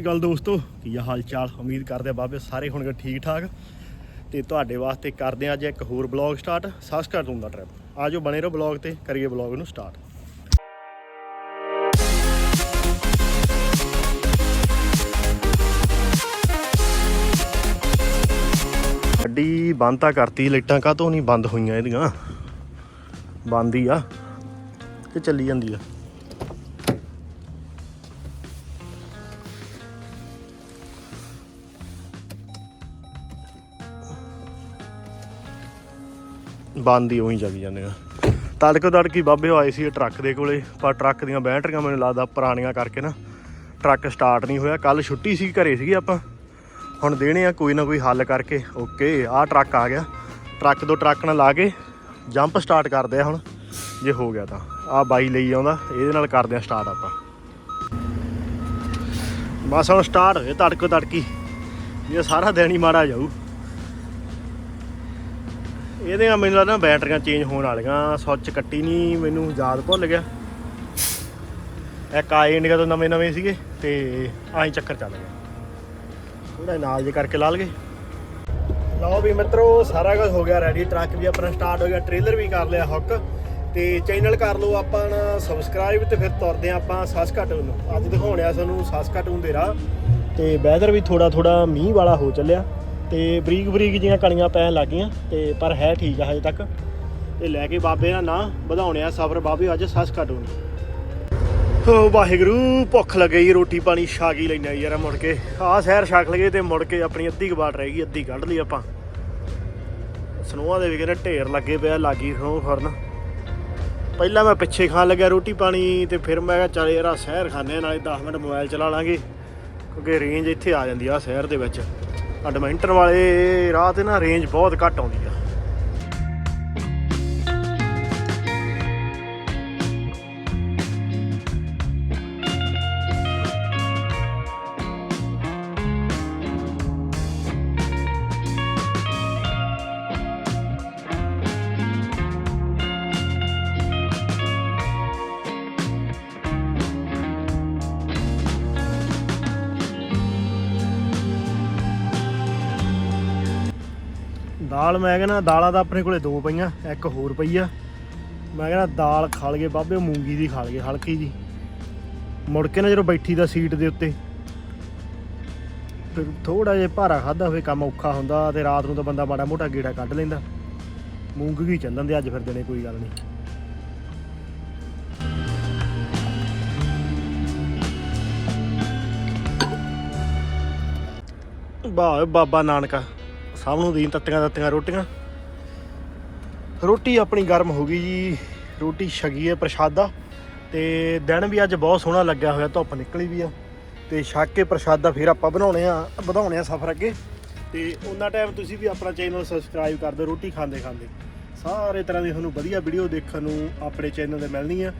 ਸ਼੍ਰੀ ਅਕਾਲ ਦੋਸਤੋ, ਕੀ ਆ ਹਾਲ ਚਾਲ ਉਮੀਦ ਕਰਦੇ ਆ ਬਾਬੇ ਸਾਰੇ ਹੋਣਗੇ ਠੀਕ ਠਾਕ ਤੇ ਤੁਹਾਡੇ ਵਾਸਤੇ ਕਰਦੇ ਆ ਅੱਜ ਇੱਕ ਹੋਰ ਬਲੌਗ ਸਟਾਰਟ ਸਾਸਕਾ ਟੂਨ ਦਾ ਟ੍ਰਿਪ ਆਜੋ ਬਣੇ ਰਹੋ ਬਲੌਗ ਤੇ, ਕਰੀਏ ਬਲੌਗ ਨੂੰ ਸਟਾਰਟ ਗੱਡੀ ਬੰਦ ਤਾਂ ਕਰਤੀ, ਲਾਈਟਾਂ ਕਾਹਤੋਂ ਨਹੀਂ ਬੰਦ ਹੋਈਆਂ ਇਹਦੀਆਂ? ਬੰਦ ਹੀ ਆ, ਤੇ ਚੱਲੀ ਜਾਂਦੀ ਆ। ਬੰਦ ਹੀ ਉਹੀ ਚੱਲ ਜਾਂਦੀਆਂ ਤੜਕੋ ਤੜਕੀ ਬਾਬੇ ਆਏ ਸੀ ਇਹ ਟਰੱਕ ਦੇ ਕੋਲੇ, ਪਰ ਟਰੱਕ ਦੀਆਂ ਬੈਟਰੀਆਂ ਮੈਨੂੰ ਲੱਗਦਾ ਪੁਰਾਣੀਆਂ ਕਰਕੇ ਨਾ ਟਰੱਕ ਸਟਾਰਟ ਨਹੀਂ ਹੋਇਆ। ਕੱਲ ਛੁੱਟੀ ਸੀ, ਘਰੇ ਸੀਗੀ ਆਪਾਂ। ਹੁਣ ਦੇਣੇ ਆ ਕੋਈ ਨਾ ਕੋਈ ਹੱਲ ਕਰਕੇ। ਓਕੇ, ਆਹ ਟਰੱਕ ਆ ਗਿਆ। ਟਰੱਕ ਤੋਂ ਟਰੱਕ ਨਾਲ ਲਾ ਕੇ ਜੰਪ ਸਟਾਰਟ ਕਰਦੇ ਆ ਹੁਣ। ਜੇ ਹੋ ਗਿਆ ਤਾਂ। ਆਹ ਬਾਈ ਲਈ ਆਉਂਦਾ, ਇਹਦੇ ਨਾਲ ਕਰਦੇ ਆ ਸਟਾਰਟ ਆਪਾਂ। ਬਸ ਹੁਣ ਸਟਾਰਟ ਹੋਏ ਤੜਕੋ ਤੜਕੀ ਇਹ ਸਾਰਾ ਦਿਨ ਹੀ ਮਾੜਾ ਜਾਊ। ਇਹਦੀਆਂ ਮੈਨੂੰ ਲੱਗਦਾ ਬੈਟਰੀਆਂ ਚੇਂਜ ਹੋਣ ਵਾਲੀਆਂ ਸੁੱਚ ਕੱਟੀ ਨਹੀਂ, ਮੈਨੂੰ ਯਾਦ ਭੁੱਲ ਗਿਆ। ਇੱਕ ਆਏ ਇੰਡੀਆ ਤੋਂ ਨਵੇਂ ਨਵੇਂ ਸੀਗੇ, ਤੇ ਆਈ ਚੱਕਰ ਚੱਲ ਗਿਆ। ਥੋੜਾ ਨਾਲ ਜੇ ਕਰਕੇ ਲਾ ਲਗੇ ਲਓ ਵੀ ਮਿੱਤਰੋ, ਸਾਰਾ ਕੁਝ ਹੋ ਗਿਆ ਰੈਡੀ ਟਰੱਕ ਵੀ ਆਪਣਾ ਸਟਾਰਟ ਹੋ ਗਿਆ ਟ੍ਰੇਲਰ ਵੀ ਕਰ ਲਿਆ ਹੁੱਕ ਤੇ ਚੈਨਲ ਕਰ ਲਓ ਆਪਾਂ ਨਾ ਸਬਸਕ੍ਰਾਈਬ ਤੇ ਫਿਰ ਤੁਰਦੇ ਹਾਂ ਆਪਾਂ ਸਾਸਕਾਟੂਨ ਨੂੰ। ਅੱਜ ਦਿਖਾਉਣੇ ਆ ਸੱਸ ਸਾਸਕਾਟੂਨ ਦੇ ਰਾਹ। ਤੇ ਵੈਦਰ ਵੀ ਥੋੜਾ ਥੋੜਾ ਮੀਂਹ ਵਾਲਾ ਹੋ ਚੱਲਿਆ। ਤੇ ਬਰੀਕ ਬਰੀਕ ਜੀਆਂ ਕਣੀਆਂ ਪੈਣ ਲੱਗੀਆਂ ਤੇ ਪਰ ਹੈ ਠੀਕ ਆ ਹਜੇ ਤੱਕ। ਇਹ ਲੈ ਕੇ ਬਾਬੇ ਦਾ ਨਾਂ ਵਧਾਉਣੇ ਆ ਸਫਰ ਬਾਬੇ ਅੱਜ ਸੱਸ ਸਾਸਕਾਟੂਨ ਹੋ ਵਾਹਿਗੁਰੂ ਭੁੱਖ ਲੱਗੀ ਰੋਟੀ ਪਾਣੀ ਛਾ ਕੇ ਲੈਣਾ ਯਾਰ ਮੁੜ ਕੇ। ਆਹ ਸ਼ਹਿਰ ਛਕ ਲਗੇ ਤੇ ਮੁੜ ਕੇ ਆਪਣੀ ਅੱਧੀ ਕਬਾੜ ਰਹਿ ਗਈ ਅੱਧੀ ਕੱਢ ਲਈ ਆਪਾਂ। ਸਨੋਹਾਂ ਦੇ ਵੀ ਕਹਿੰਦੇ ਢੇਰ ਲੱਗੇ ਪਿਆ ਲਾਗੀ ਸਨੋ ਫਰਨ ਪਹਿਲਾਂ ਮੈਂ ਪਿੱਛੇ ਖਾਣ ਲੱਗਿਆ ਰੋਟੀ ਪਾਣੀ ਤੇ ਫਿਰ ਮੈਂ ਕਿਹਾ ਚੱਲ ਯਾਰ ਆਹ ਸ਼ਹਿਰ ਖਾਣੇ ਆ, ਨਾਲੇ 10 ਮਿੰਟ ਮੋਬਾਈਲ ਚਲਾ ਲਾਂਗੇ। ਕਿਉਂਕਿ ਰੇਂਜ ਇੱਥੇ ਆ ਜਾਂਦੀ ਆ ਸ਼ਹਿਰ ਦੇ ਵਿੱਚ। ਐਡਮੈਂਟਨ ਵਾਲੇ ਰਾਹ ਤੇ ਨਾ ਰੇਂਜ ਬਹੁਤ ਘੱਟ ਆਉਂਦੀ ਆ। ਦਾਲ, ਮੈਂ ਕਹਿੰਦਾ ਦਾਲਾਂ ਤਾਂ ਆਪਣੇ ਕੋਲੇ ਦੋ ਪਈਆਂ, ਇੱਕ ਹੋਰ ਪਈ ਆ। ਮੈਂ ਕਹਿੰਦਾ ਦਾਲ ਖਾ ਲਗੇ ਬਾਬੇ ਮੂੰਗੀ ਦੀ ਖਾ ਲਗੇ ਹਲਕੀ ਜੀ। ਮੁੜ ਕੇ ਨਾ ਜਦੋਂ ਬੈਠੀ ਦਾ ਸੀਟ ਦੇ ਉੱਤੇ, ਫਿਰ ਥੋੜਾ ਜਿਹਾ ਭਾਰਾ ਖਾਦਾ ਹੋਵੇ, ਕੰਮ ਔਖਾ ਹੁੰਦਾ ਤੇ ਰਾਤ ਨੂੰ ਤਾਂ ਬੰਦਾ ਮਾੜਾ ਮੋਟਾ ਗੇੜਾ ਕੱਢ ਲੈਂਦਾ। ਮੂੰਗੀ ਹੀ ਚੱਲਣ ਦੇ ਅੱਜ ਫਿਰ ਦਿਨੇ ਕੋਈ ਗੱਲ ਨਹੀਂ। ਵਾਹ ਬਾਬਾ ਨਾਨਕਾ। ਸਭ ਨੂੰ ਦੀਨ ਤੱਤੀਆਂ ਤੱਤੀਆਂ ਰੋਟੀਆਂ। ਰੋਟੀ ਆਪਣੀ ਗਰਮ ਹੋ ਗਈ ਜੀ। ਰੋਟੀ ਛਗੀ ਹੈ ਪ੍ਰਸ਼ਾਦਾ। ਤੇ ਦਿਨ ਵੀ ਅੱਜ ਬਹੁਤ ਸੋਹਣਾ ਲੱਗਿਆ ਹੋਇਆ, ਧੁੱਪ ਨਿਕਲੀ ਵੀ ਆ। ਤੇ ਛੱਕ ਕੇ ਪ੍ਰਸ਼ਾਦਾ ਫਿਰ ਆਪਾਂ ਬਣਾਉਣੇ ਆ, ਵਧਾਉਣੇ ਆ ਸਫ਼ਰ ਅੱਗੇ। ਤੇ ਉਹਨਾਂ ਟਾਈਮ ਤੁਸੀਂ ਵੀ ਆਪਣਾ ਚੈਨਲ ਸਬਸਕ੍ਰਾਈਬ ਕਰ ਦਿਓ ਰੋਟੀ ਖਾਂਦੇ ਖਾਂਦੇ। ਸਾਰੇ ਤਰ੍ਹਾਂ ਦੀ ਤੁਹਾਨੂੰ ਵਧੀਆ ਵੀਡੀਓ ਦੇਖਣ ਨੂੰ ਆਪਣੇ ਚੈਨਲ ਤੇ ਮਿਲਣੀ ਆ।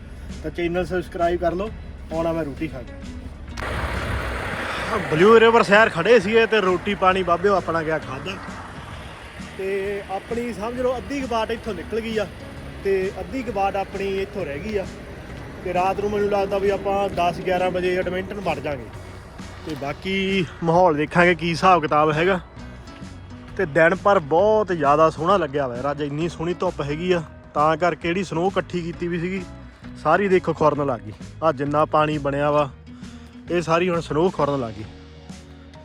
ਤਾਂ ਚੈਨਲ ਸਬਸਕ੍ਰਾਈਬ ਕਰ ਲਓ, ਆਉਣਾ ਮੈਂ ਰੋਟੀ ਖਾ ਕੇ। ਬਲੂ ਰਿਵਰ ਸ਼ਹਿਰ ਖੜੇ ਸੀਗੇ ਤੇ ਰੋਟੀ ਪਾਣੀ ਬਾਬਿਓ ਆਪਣਾ ਗਿਆ ਖਾਦਾ ਤੇ ਆਪਣੀ ਸਮਝ ਲਓ, ਅੱਧੀ ਕਬਾਟ ਇੱਥੋਂ ਨਿਕਲ ਗਈ ਆ ਤੇ ਅੱਧੀ ਕਬਾਟ ਆਪਣੀ ਇੱਥੋਂ ਰਹਿ ਗਈ ਆ। ਤੇ ਰਾਤ ਨੂੰ ਮੈਨੂੰ ਲੱਗਦਾ ਵੀ ਆਪਾਂ 10 11 ਵਜੇ ਐਡਮਿੰਟਨ ਵੜ ਜਾਾਂਗੇ। ਤੇ ਬਾਕੀ ਮਾਹੌਲ ਦੇਖਾਂਗੇ ਕੀ ਹਿਸਾਬ ਕਿਤਾਬ ਹੈਗਾ। ਤੇ ਦਿਨ ਪਰ ਬਹੁਤ ਜ਼ਿਆਦਾ ਸੋਹਣਾ ਲੱਗਿਆ ਹੋਇਆ ਅੱਜ ਇੰਨੀ ਸੋਹਣੀ ਧੁੱਪ ਹੈਗੀ ਆ, ਤਾਂ ਕਰਕੇ ਜਿਹੜੀ ਸਨੋ ਇਕੱਠੀ ਕੀਤੀ ਵੀ ਸੀਗੀ, ਸਾਰੀ ਦੇਖੋ ਖੁਰਨ ਲੱਗ ਗਈ। ਆ ਜਿੰਨਾ ਪਾਣੀ ਬਣਿਆ ਵਾ ਇਹ ਸਾਰੀ ਹੁਣ ਸਨੋ ਖੁਰਨ ਲੱਗ ਗਈ।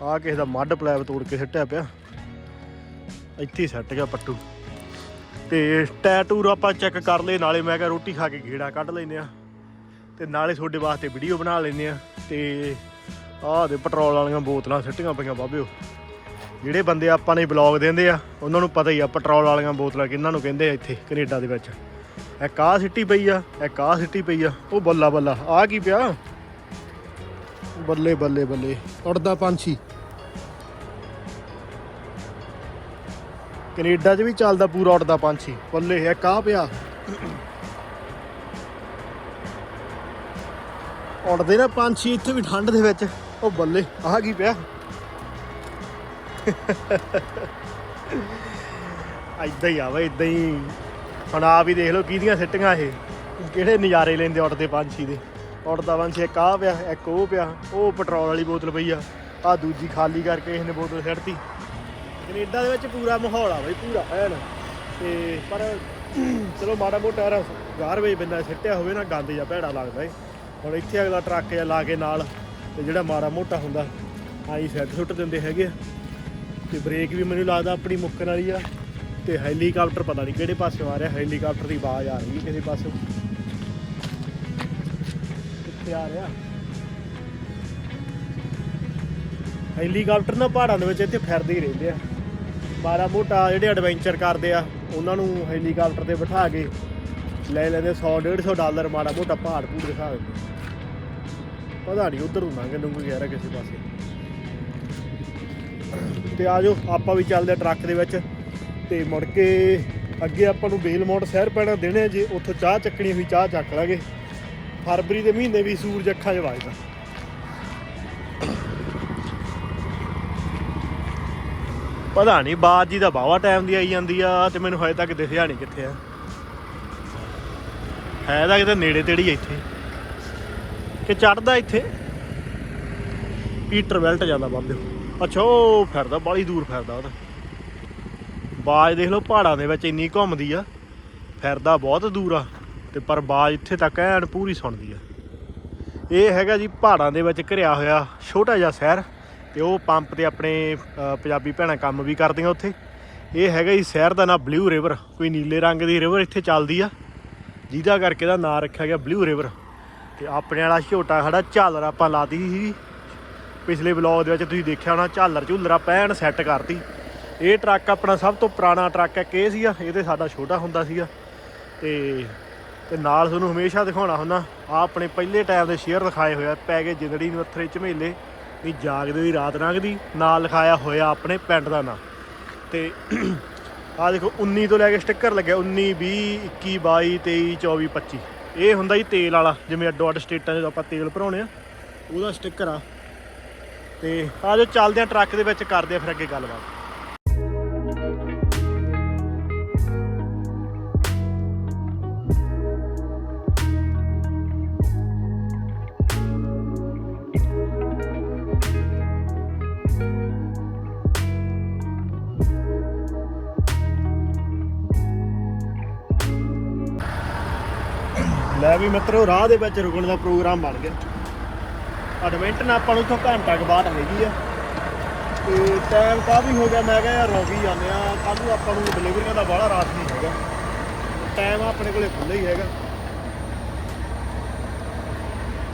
ਆ ਕਿਸੇ ਦਾ ਮੱਡ ਪਲੈਬ ਤੋੜ ਕੇ ਸਿੱਟਿਆ ਪਿਆ। ਇੱਥੇ ਹੀ ਸੱਟ ਗਿਆ ਪੱਟੂ। ਤੇ ਟੈਟੂਰ ਆਪਾਂ ਚੈੱਕ ਕਰ ਲਏ, ਨਾਲੇ ਮੈਂ ਕਿਹਾ ਰੋਟੀ ਖਾ ਕੇ ਗੇੜਾ ਕੱਢ ਲੈਨੇ ਆ ਤੇ ਨਾਲੇ ਤੁਹਾਡੇ ਵਾਸਤੇ ਵੀਡੀਓ ਬਣਾ ਲੈਨੇ ਆ ਤੇ ਆਹ ਦੇ ਪੈਟਰੋਲ ਵਾਲੀਆਂ ਬੋਤਲਾਂ ਸਿੱਟੀਆਂ ਪਈਆਂ ਬਾਬਿਓ। ਜਿਹੜੇ ਬੰਦੇ ਆਪਾਂ ਨੇ ਬਲੌਗ ਦਿੰਦੇ ਆ, ਉਹਨਾਂ ਨੂੰ ਪਤਾ ਹੀ ਆ ਪੈਟਰੋਲ ਵਾਲੀਆਂ ਬੋਤਲਾਂ ਕਿੰਨਾਂ ਨੂੰ ਕਹਿੰਦੇ ਆ ਇੱਥੇ, ਕੈਨੇਡਾ ਦੇ ਵਿੱਚ। ਇੱਕ ਆਹ ਸਿੱਟੀ ਪਈ ਆ, ਇੱਕ ਆਹ ਸਿੱਟੀ ਪਈ ਆ, ਉਹ ਬੱਲਾ ਬੱਲਾ। ਆ ਕੀ ਪਿਆ? ਬੱਲੇ ਬੱਲੇ ਬੱਲੇ। ਉੜਦਾ ਪੰਛੀ। ਕੈਨੇਡਾ 'ਚ ਵੀ ਚੱਲਦਾ ਪੂਰਾ ਉੜਦਾ ਪੰਛੀ। ਬੱਲੇ ਇੱਕ ਆ ਪਿਆ? ਉੜਦੇ ਨਾ ਪੰਛੀ ਇੱਥੇ ਵੀ ਠੰਡ ਦੇ ਵਿੱਚ। ਉਹ ਬੱਲੇ, ਆਹ ਕੀ ਪਿਆ? ਐਦਾਂ ਹੀ ਆ ਵਾ ਇਦਾਂ ਹੀ। ਹੁਣ ਆਪ ਹੀ ਦੇਖ ਲਓ ਕਿਹਦੀਆਂ ਸਿੱਟੀਆਂ ਇਹ। ਕਿਹੜੇ ਨਜ਼ਾਰੇ ਲੈਂਦੇ ਉੱਡਦੇ ਪੰਛੀ ਦੇ। ਉੜਦਾ ਵੰਸ਼ ਇੱਕ ਆ ਪਿਆ, ਇੱਕ ਉਹ ਪਿਆ, ਉਹ ਪੈਟਰੋਲ ਵਾਲੀ ਬੋਤਲ ਪਈ ਆ ਆ ਦੂਜੀ ਖਾਲੀ ਕਰਕੇ ਇਹਨੇ ਬੋਤਲ ਛੱਡਤੀ। ਕੈਨੇਡਾ ਦੇ ਵਿੱਚ ਪੂਰਾ ਮਾਹੌਲ ਆ ਬਈ, ਪੂਰਾ, ਐਨ। ਤੇ ਪਰ ਚਲੋ ਮਾੜਾ ਮੋਟਾ ਰ ਗਾਰਵੇਜ ਬੰਦਾ ਸਿੱਟਿਆ ਹੋਵੇ ਨਾ, ਗੰਦ ਜਾਂ ਭੈੜਾ ਲੱਗਦਾ ਏ। ਹੁਣ ਇੱਥੇ ਅਗਲਾ ਟਰੱਕ ਜਾਂ ਲਾ ਕੇ ਨਾਲ, ਤੇ ਜਿਹੜਾ ਮਾੜਾ ਮੋਟਾ ਹੁੰਦਾ ਆਈ ਸੈੱਟ ਸੁੱਟ ਦਿੰਦੇ ਹੈਗੇ ਆ। ਤੇ ਬ੍ਰੇਕ ਵੀ ਮੈਨੂੰ ਲੱਗਦਾ ਆਪਣੀ ਮੁੱਕਣ ਵਾਲੀ ਆ, ਤੇ ਹੈਲੀਕਾਪਟਰ ਪਤਾ ਨਹੀਂ ਕਿਹੜੇ ਪਾਸੇ ਆ ਰਿਹਾ, ਹੈਲੀਕਾਪਟਰ ਦੀ ਆਵਾਜ਼ ਆ ਰਹੀ ਹੈ ਕਿਸੇ ਪਾਸੇ। ਕਿੱਥੇ ਆ ਹੈਲੀਕਾਪਟਰ ਨਾ ਪਹਾੜਾਂ ਦੇ ਵਿੱਚ ਇੱਥੇ ਫਿਰਦੇ ਹੀ ਰਹਿੰਦੇ ਆ। ਮਾੜਾ ਮੋਟਾ ਜਿਹੜੇ ਐਡਵੈਂਚਰ ਕਰਦੇ ਆ, ਉਹਨਾਂ ਨੂੰ ਹੈਲੀਕਾਪਟਰ ਤੇ ਬਿਠਾ ਕੇ ਲੈ ਲੈਂਦੇ 100 150 ਡਾਲਰ ਮਾੜਾ ਮੋਟਾ ਪਹਾੜ ਪੂੜ ਦਿਖਾ ਦਿੰਦੇ। ਪਤਾ ਨਹੀਂ ਉਧਰ ਹੁੰਦਾਂਗੇ ਨੂੰ ਕੋਈ ਯਾਰ ਕਿਸੇ ਪਾਸੇ। ਤੇ ਆਜੋ ਆਪਾਂ ਵੀ ਚੱਲਦੇ ਆ ਟਰੱਕ ਦੇ ਵਿੱਚ। ਤੇ ਮੁੜ ਕੇ ਅੱਗੇ ਆਪਾਂ ਨੂੰ ਬੇਲਮੋਟ ਸ਼ਹਿਰ ਪੈਣਾ ਦੇਣੇ ਜੇ ਉੱਥੋਂ ਚਾਹ ਚੱਕਣੀ ਹੋਈ, ਚਾਹ ਚੱਕ ਲਾਂਗੇ। ਫਰਵਰੀ ਦੇ ਮਹੀਨੇ ਵੀ ਸੂਰਜ ਅੱਖਾਂ 'ਚ ਵੱਜਦਾ। ਪਤਾ ਨਹੀਂ ਬਾਤ ਜੀ ਦਾ ਬਾਵਾ ਟਾਈਮ ਦੀ ਆਈ ਜਾਂਦੀ ਆ ਤੇ ਮੈਨੂੰ ਹਜੇ ਤੱਕ ਦਿਖਿਆ ਨਹੀਂ ਕਿੱਥੇ ਆ। ਹੈ ਤਾਂ ਕਿਤੇ ਨੇੜੇ ਤੇੜੀ ਇੱਥੇ। ਕਿ ਚੜਦਾ ਇੱਥੇ? ਪੀਟਰ ਵੈਲਟ ਜਾਂਦਾ ਬਾਬੇ ਅੱਛਾ, ਉਹ ਫਿਰਦਾ, ਬਾਲੀ ਦੂਰ ਫਿਰਦਾ ਉਹ ਤਾਂ। ਬਾਜ ਦੇਖ ਲਓ, ਪਹਾੜਾਂ ਦੇ ਵਿੱਚ ਇੰਨੀ ਘੁੰਮਦੀ ਆ। ਫਿਰਦਾ ਬਹੁਤ ਦੂਰ ਆ। ਤੇ ਪਰ ਬਾਜ ਇੱਥੇ ਤੱਕ ਐਨ ਪੂਰੀ ਸੁਣਦੀ ਆ। ਇਹ ਹੈਗਾ ਜੀ ਪਹਾੜਾਂ ਦੇ ਵਿੱਚ ਘਿਰਿਆ ਹੋਇਆ ਛੋਟਾ ਜਿਹਾ ਸ਼ਹਿਰ ਤੇ ਉਹ ਪੰਪ ਤੇ ਆਪਣੇ ਪੰਜਾਬੀ ਭੈਣਾਂ ਕੰਮ ਵੀ ਕਰਦੀਆਂ ਉੱਥੇ। ਇਹ ਹੈਗਾ ਜੀ ਸ਼ਹਿਰ ਦਾ ਨਾਂ ਬਲੂ ਰਿਵਰ ਕੋਈ ਨੀਲੇ ਰੰਗ ਦੀ ਰਿਵਰ ਇੱਥੇ ਚੱਲਦੀ ਆ। ਜਿਹਦਾ ਕਰਕੇ ਦਾ ਨਾਂ ਰੱਖਿਆ ਗਿਆ ਬਲੂ ਰਿਵਰ ਤੇ ਆਪਣੇ ਵਾਲਾ ਛੋਟਾ ਖੜਾ ਝਾਲਰ ਆਪਾਂ ਲਾਤੀ ਸੀ ਪਿਛਲੇ ਵਲੌਗ ਦੇ ਵਿੱਚ ਤੁਸੀਂ ਦੇਖਿਆ ਹੋਣਾ, ਝਾਲਰ ਝੂਲਰ ਆਪਾਂ ਐਨ ਸੈੱਟ ਕਰਤੀ। ਇਹ ਟਰੱਕ ਆਪਣਾ ਸਭ ਤੋਂ ਪੁਰਾਣਾ ਟਰੱਕ ਇੱਕ ਇਹ ਸੀਗਾ, ਇਹ ਤੇ ਸਾਡਾ ਛੋਟਾ ਹੁੰਦਾ ਸੀਗਾ। ਤੇ ਤੇ ਨਾਲ ਤੁਹਾਨੂੰ ਹਮੇਸ਼ਾ ਦਿਖਾਉਣਾ ਹੁੰਦਾ ਆ ਆਪਣੇ ਪਹਿਲੇ ਟਾਈਮ ਦੇ ਸ਼ੇਅਰ ਦਿਖਾਏ ਹੋਇਆ ਪੈ ਗਏ ਜਿੰਦੜੀ ਨੂੰ ਝਮੇਲੇ, ਵੀ ਜਾਗਦੇ ਦੀ ਰਾਤ ਲੰਘਦੀ ਨਾਲ ਲਿਖਾਇਆ ਹੋਇਆ ਆਪਣੇ ਪਿੰਡ ਦਾ ਨਾਂ। ਤੇ ਆ ਦੇਖੋ 19 ਤੋਂ ਲੈ ਕੇ ਸਟicker ਲੱਗਿਆ 19 20 21 22 23 24 25 ਇਹ ਹੁੰਦਾ ਜੀ ਤੇਲ ਵਾਲਾ, ਜਿਵੇਂ ਅੱਡੋ ਅੱਡ ਸਟੇਟਾਂ 'ਚ ਆਪਾਂ ਤੇਲ ਭਰਾਉਣੇ ਆ, ਉਹਦਾ ਸਟicker ਆ। ਤੇ ਆ ਜੋ ਚੱਲਦੇ ਆ ਟਰੱਕ ਦੇ ਵਿੱਚ ਕਰਦੇ ਆ ਫਿਰ ਅੱਗੇ ਗੱਲਬਾਤ। ਲੈ ਵੀ ਮਿੱਤਰੋ, ਰਾਹ ਦੇ ਵਿੱਚ ਰੁਕਣ ਦਾ ਪ੍ਰੋਗਰਾਮ ਬਣ ਗਿਆ। ਐਡਵੈਂਟਨ ਆਪਾਂ ਨੂੰ ਉੱਥੋਂ ਘੰਟਾ ਕੁ ਬਾਅਦ ਹੈਗੀ ਆ। ਤੇ ਟਾਈਮ ਕਾਫੀ ਹੋ ਗਿਆ, ਮੈਂ ਕਿਹਾ ਯਾਰ ਰੁਕ ਜਾਂਦੇ ਆ ਕੱਲ ਨੂੰ ਆਪਾਂ ਨੂੰ ਡਿਲੀਵਰੀਆਂ ਦਾ ਬਾਹਲਾ ਰਾਸ ਨਹੀਂ ਹੈਗਾ। ਟਾਈਮ ਆਪਣੇ ਕੋਲੇ ਖੁੱਲ੍ਹਾ ਹੀ ਹੈਗਾ।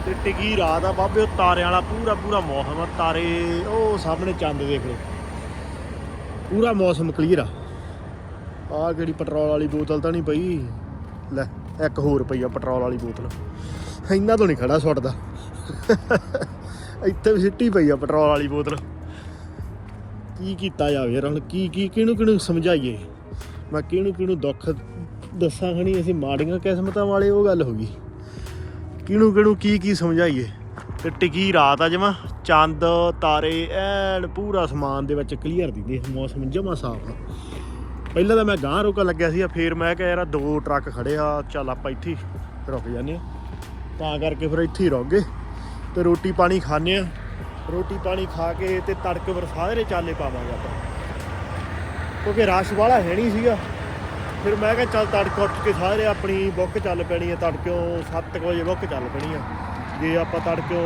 ਤੇ ਟਿਕੀ ਰਾਤ ਆ, ਬਾਬੇ, ਉਹ ਤਾਰਿਆਂ ਵਾਲਾ ਪੂਰਾ ਪੂਰਾ ਮੌਸਮ ਆ। ਤਾਰੇ, ਉਹ ਸਾਹਮਣੇ ਚੰਦ ਦੇਖ ਲਓ। ਪੂਰਾ ਮੌਸਮ ਕਲੀਅਰ ਆ। ਆਹ ਕਿਹੜੀ ਪੈਟਰੋਲ ਵਾਲੀ ਬੋਤਲ ਤਾਂ ਨਹੀਂ ਪਈ। ਇੱਕ ਹੋਰ ਪਈ ਆ ਪੈਟਰੋਲ ਵਾਲੀ ਬੋਤਲ। ਇੰਨਾ ਤੋਂ ਨਹੀਂ ਖੜਾ ਸੁੱਟਦਾ। ਇੱਥੇ ਵੀ ਸਿੱਟੀ ਪਈ ਆ ਪੈਟਰੋਲ ਵਾਲੀ ਬੋਤਲ। ਕੀ ਕੀਤਾ ਜਾਵੇ ਯਾਰ, ਹੁਣ ਕੀ ਕੀ, ਕਿਹਨੂੰ ਕਿਹਨੂੰ ਸਮਝਾਈਏ? ਮੈਂ ਕਿਹਨੂੰ ਕਿਹਨੂੰ ਦੁੱਖ ਦੱਸਾਂ ਖਣੀ? ਅਸੀਂ ਮਾੜੀਆਂ ਕਿਸਮਤਾਂ ਵਾਲੇ, ਉਹ ਗੱਲ ਹੋ ਗਈ। ਕਿਹਨੂੰ ਕਿਹਨੂੰ, ਕੀ ਕੀ ਸਮਝਾਈਏ? ਤੇ ਟਿਕੀ ਰਾਤ ਆ ਜਮਾ, ਚੰਦ, ਤਾਰੇ, ਐਨ ਪੂਰਾ ਸਮਾਨ ਦੇ ਵਿੱਚ ਕਲੀਅਰ ਦਿੰਦੇ ਮੌਸਮ ਜਮਾ ਸਾਫ਼ ਆ। ਪਹਿਲਾਂ ਤਾਂ ਮੈਂ ਗਾਂ ਰੁਕਣ ਲੱਗਿਆ ਸੀ ਫਿਰ ਮੈਂ ਕਿਹਾ ਯਾਰ ਦੋ ਟਰੱਕ ਖੜੇ ਆ, ਚੱਲ ਆਪਾਂ ਇੱਥੇ ਰੁਕ ਜਾਂਦੇ ਆ ਤਾਂ ਕਰਕੇ ਫਿਰ ਇੱਥੇ ਹੀ ਰੁਕ ਗਏ ਤੇ ਰੋਟੀ ਪਾਣੀ ਖਾਣੇ ਆ ਰੋਟੀ ਪਾਣੀ ਖਾ ਕੇ ਤੇ ਤੜਕੇ ਫਿਰ ਸਾਰੇ ਚਾਲੇ ਪਾਵਾਂਗੇ ਆਪਾਂ। ਕਿਉਂਕਿ ਰਸ਼ ਵਾਲਾ ਹੈ ਨਹੀਂ ਸੀਗਾ। ਫਿਰ ਮੈਂ ਕਿਹਾ ਚੱਲ ਤੜਕੇ ਉੱਠ ਕੇ ਸਾਰੇ ਆਪਣੀ ਬੁੱਕ ਚੱਲ ਪੈਣੀ ਆ, ਤੜਕਿਓਂ 7 ਵਜੇ ਬੁੱਕ ਚੱਲ ਪੈਣੀ ਆ। ਜੇ ਆਪਾਂ ਤੜਕਿਓਂ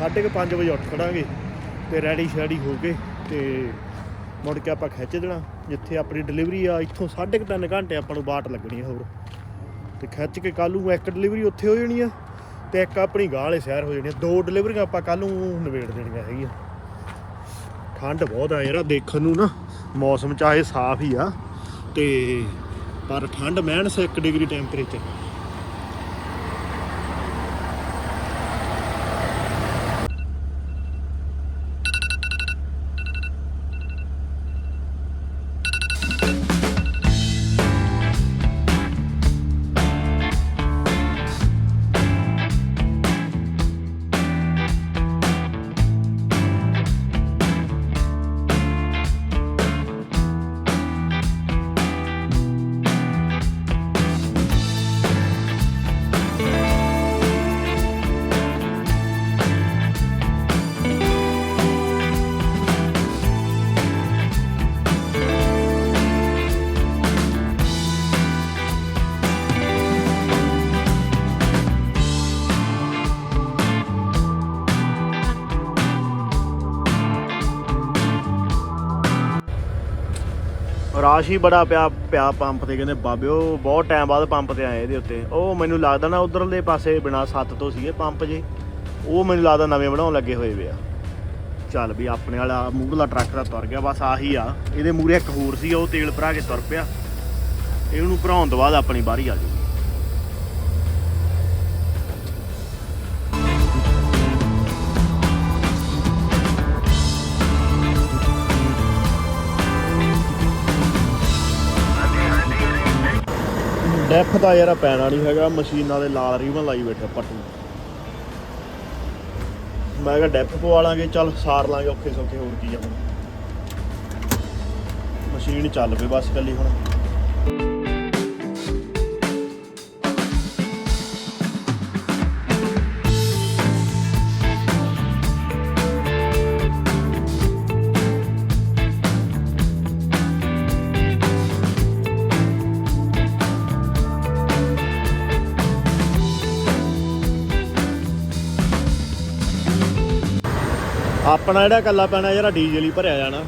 5:30 ਵਜੇ ਉੱਠ ਖੜਾਂਗੇ ਤੇ ਰੈਡੀ ਸ਼ੈਡੀ ਹੋ ਕੇ ਤੇ ਮੁੜ ਕੇ ਆਪਾਂ ਖਿੱਚ ਦੇਣਾ। ਜਿੱਥੇ ਆਪਣੀ ਡਿਲੀਵਰੀ ਆ, ਇੱਥੋਂ 3.5 ਘੰਟੇ ਆਪਾਂ ਨੂੰ ਬਾਟ ਲੱਗਣੀ ਆ ਹੋਰ। ਤੇ ਖਿੱਚ ਕੇ ਕੱਲ ਨੂੰ ਇੱਕ ਡਿਲੀਵਰੀ ਉੱਥੇ ਹੋ ਜਾਣੀ ਆ ਤੇ ਇੱਕ ਆਪਣੀ ਗਾਹ ਵਾਲੇ ਸ਼ਹਿਰ ਹੋ ਜਾਣੀ ਆ। ਦੋ ਡਿਲੀਵਰੀਆਂ ਆਪਾਂ ਕੱਲ ਨੂੰ ਨਿਬੇੜ ਦੇਣੀਆਂ ਹੈਗੀਆਂ। ਠੰਡ ਬਹੁਤ ਆ ਯਾਰ ਦੇਖਣ ਨੂੰ ਨਾ, ਮੌਸਮ ਚਾਹੇ ਸਾਫ਼ ਹੀ ਆ ਤੇ ਪਰ ਠੰਡ ਮਹਿਨਸ 1 ਡਿਗਰੀ ਟੈਂਪਰੇਚਰ ਰਾਸ਼ ਹੀ ਬੜਾ ਪਿਆ ਪਿਆ ਪੰਪ ਤੇ, ਕਹਿੰਦੇ ਬਾਬਿਓ ਬਹੁਤ ਟਾਈਮ ਬਾਅਦ ਪੰਪ ਤੇ ਆਏ ਇਹਦੇ ਉੱਤੇ। ਉਹ ਮੈਨੂੰ ਲੱਗਦਾ ਨਾ ਉਧਰਲੇ ਪਾਸੇ ਬਿਨਾ ਸੱਤ ਤੋਂ ਸੀਗੇ ਪੰਪ ਜੇ, ਉਹ ਮੈਨੂੰ ਲੱਗਦਾ ਨਵੇਂ ਬਣਾਉਣ ਲੱਗੇ ਹੋਏ ਵੇ ਆ। ਚੱਲ ਵੀ ਆਪਣੇ ਵਾਲਾ ਮੂਹਰਲਾ ਟਰੱਕ ਦਾ ਤੁਰ ਗਿਆ, ਬਸ ਆਹੀ ਆ। ਇਹਦੇ ਮੂਹਰੇ ਇੱਕ ਹੋਰ ਸੀ, ਉਹ ਤੇਲ ਭਰਾ ਕੇ ਤੁਰ ਪਿਆ। ਇਹਨੂੰ ਭਰਾਉਣ ਤੋਂ ਬਾਅਦ ਆਪਣੀ ਬਾਰੀ ਆ ਜੂਗੀ। ਡੈਫ ਦਾ ਯਾਰ ਪੈਣਾ ਨਹੀਂ ਹੈਗਾ, ਮਸ਼ੀਨਾਂ ਦੇ ਲਾਲ ਰੀਵਨ ਲਾਈ ਬੈਠਾ ਪੱਟੂ ਮੈਂ ਕਿਹਾ ਡੈਪ ਪਵਾ ਲਾਂਗੇ, ਚੱਲ ਸਾਰ ਲਾਂਗੇ ਔਖੇ ਸੌਖੇ ਹੋਰ ਕੀ ਆ। ਹੁਣ ਮਸ਼ੀਨ ਚੱਲ ਪਈ ਬਸ ਕੱਲੀ ਹੁਣ। ਆਪਣਾ ਜਿਹੜਾ ਕੱਲਾ ਪੈਣਾ ਜਿਹੜਾ ਡੀਜ਼ਲ ਹੀ ਭਰਿਆ ਜਾਣਾ।